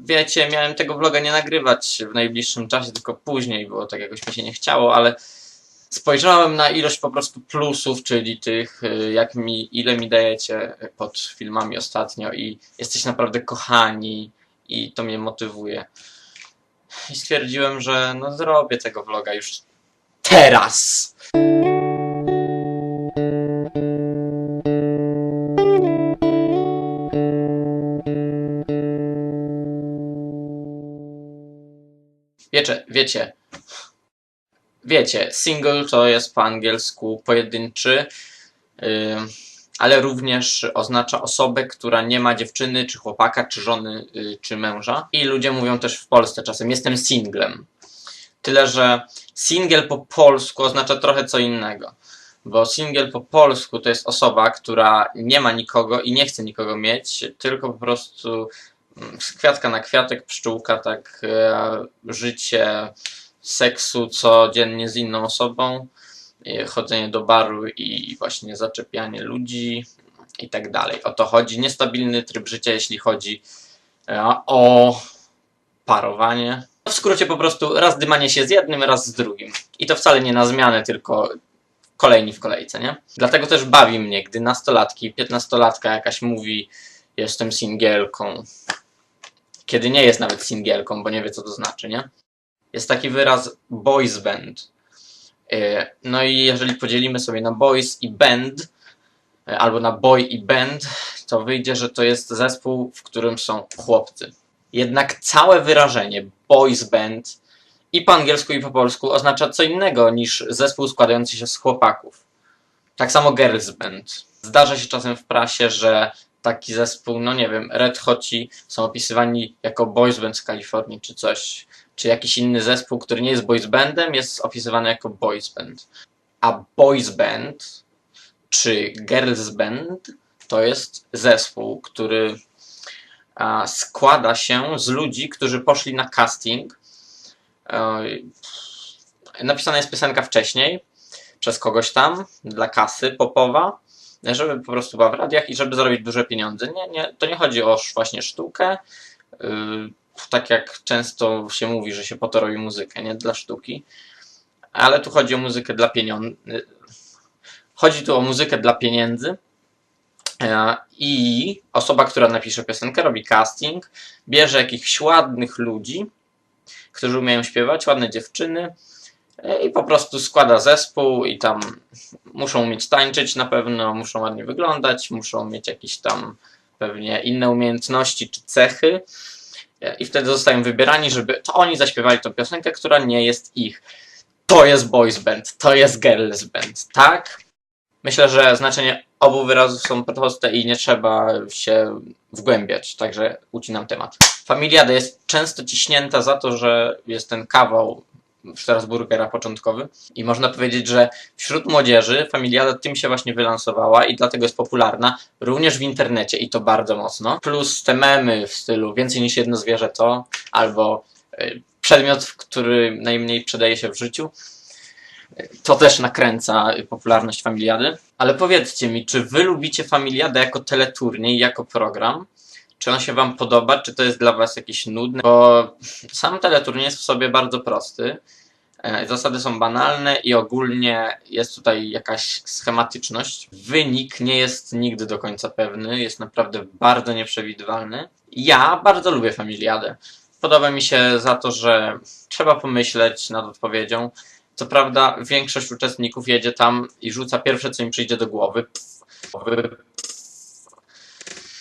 Wiecie, miałem tego vloga nie nagrywać w najbliższym czasie, tylko później, bo tak jakoś mi się nie chciało, ale spojrzałem na ilość po prostu plusów, czyli tych, y, jak mi, ile mi dajecie pod filmami ostatnio i jesteście naprawdę kochani i to mnie motywuje. I stwierdziłem, że no zrobię tego vloga już teraz. Wiecie, wiecie, wiecie, single to jest po angielsku pojedynczy, yy, ale również oznacza osobę, która nie ma dziewczyny, czy chłopaka, czy żony, yy, czy męża. I ludzie mówią też w Polsce czasem, jestem singlem. Tyle, że single po polsku oznacza trochę co innego. Bo single po polsku to jest osoba, która nie ma nikogo i nie chce nikogo mieć, tylko po prostu z kwiatka na kwiatek, pszczółka, tak e, życie seksu codziennie z inną osobą, e, chodzenie do baru i właśnie zaczepianie ludzi i tak dalej. O to chodzi. Niestabilny tryb życia, jeśli chodzi e, o parowanie. W skrócie po prostu raz dymanie się z jednym, raz z drugim. I to wcale nie na zmianę, tylko kolejni w kolejce, nie? Dlatego też bawi mnie, gdy nastolatki, piętnastolatka jakaś mówi jestem singielką, kiedy nie jest nawet singielką, bo nie wie co to znaczy, nie? Jest taki wyraz boys band. Yy, No i jeżeli podzielimy sobie na boys i band, yy, albo na boy i band, to wyjdzie, że to jest zespół, w którym są chłopcy. Jednak całe wyrażenie boys band i po angielsku i po polsku oznacza co innego niż zespół składający się z chłopaków. Tak samo girls band. Zdarza się czasem w prasie, że taki zespół, no nie wiem, Red Hoci są opisywani jako boys band z Kalifornii czy coś, czy jakiś inny zespół, który nie jest boys bandem, jest opisywany jako boys band. A boys band czy girls band to jest zespół, który a, składa się z ludzi, którzy poszli na casting. Napisana jest piosenka wcześniej przez kogoś tam dla kasy popowa żeby po prostu była w radiach i żeby zarobić duże pieniądze. Nie, nie, to nie chodzi o właśnie sztukę, yy, tak jak często się mówi, że się po to robi muzykę, nie dla sztuki, ale tu chodzi o muzykę dla pieniędzy. Chodzi tu o muzykę dla pieniędzy e, i osoba, która napisze piosenkę, robi casting, bierze jakichś ładnych ludzi, którzy umieją śpiewać, ładne dziewczyny i po prostu składa zespół i tam muszą umieć tańczyć na pewno, muszą ładnie wyglądać, muszą mieć jakieś tam pewnie inne umiejętności czy cechy i wtedy zostają wybierani, żeby to oni zaśpiewali tą piosenkę, która nie jest ich. To jest boys band, to jest girls band, tak? Myślę, że znaczenie obu wyrazów są proste i nie trzeba się wgłębiać, także ucinam temat. Familiada jest często ciśnięta za to, że jest ten kawał Strasburgera początkowy i można powiedzieć, że wśród młodzieży Familiada tym się właśnie wylansowała i dlatego jest popularna również w internecie i to bardzo mocno. Plus te memy w stylu więcej niż jedno zwierzę to albo y, przedmiot, który najmniej przydaje się w życiu. To też nakręca popularność Familiady. Ale powiedzcie mi, czy wy lubicie Familiadę jako teleturniej, jako program? Czy on się wam podoba, czy to jest dla was jakieś nudne? Bo sam teleturniej jest w sobie bardzo prosty. E, Zasady są banalne i ogólnie jest tutaj jakaś schematyczność. Wynik nie jest nigdy do końca pewny, jest naprawdę bardzo nieprzewidywalny. Ja bardzo lubię Familiadę. Podoba mi się za to, że trzeba pomyśleć nad odpowiedzią. Co prawda, większość uczestników jedzie tam i rzuca pierwsze, co im przyjdzie do głowy.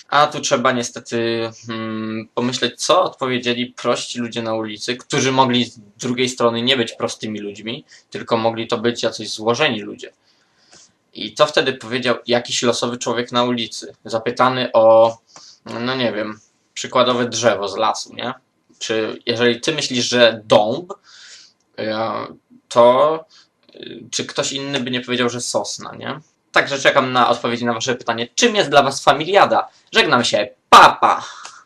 A tu trzeba niestety hmm, pomyśleć, co odpowiedzieli prości ludzie na ulicy, którzy mogli z drugiej strony nie być prostymi ludźmi, tylko mogli to być jacyś złożeni ludzie. I co wtedy powiedział jakiś losowy człowiek na ulicy, zapytany o, no nie wiem, przykładowe drzewo z lasu, nie? Czy jeżeli ty myślisz, że dąb, e, to y, czy ktoś inny by nie powiedział, że sosna, nie? Także czekam na odpowiedzi na wasze pytanie, czym jest dla was familiada? Żegnam się, papa! Pa.